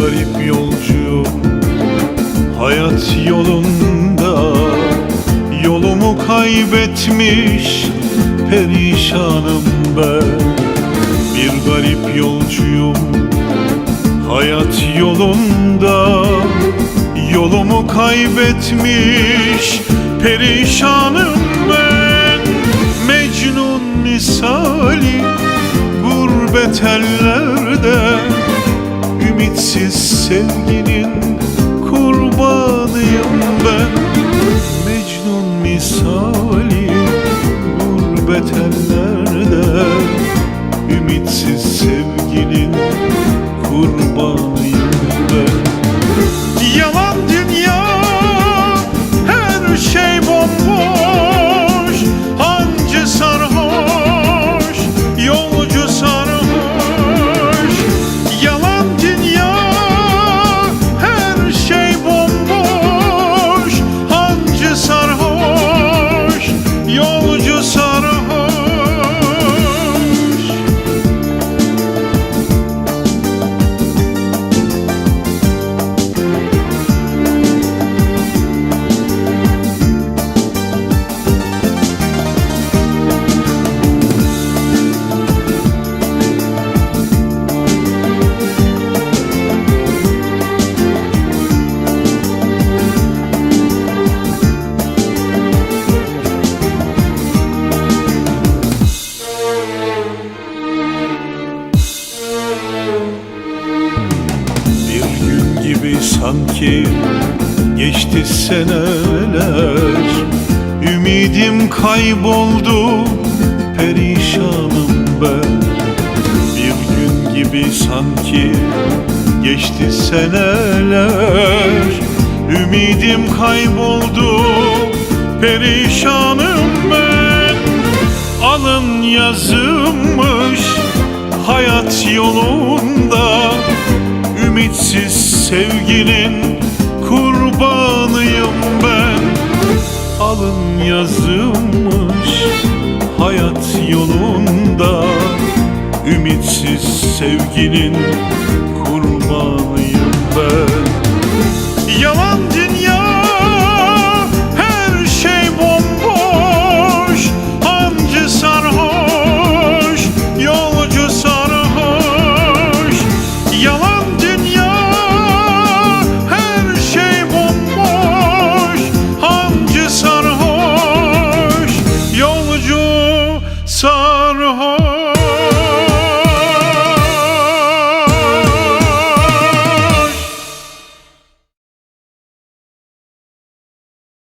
garip yolcu. Hayat yolunda Yolumu kaybetmiş Perişanım ben. Bir garip yolcuyum. Hayat yolunda Yolumu kaybetmiş Perişanım ben. Mecnun misali Gurbet ellerde Ümitsiz sevginin yolcu sarhoş sanki geçti seneler. Ümidim kayboldu perişanım ben. Bir gün gibi sanki geçti seneler. Ümidim kayboldu perişanım ben. Alın yazılmış hayat yolunda Ümitsiz sevginin kurbanıyım ben. Alın yazılmış hayat yolunda Ümitsiz sevginin kurbanıyım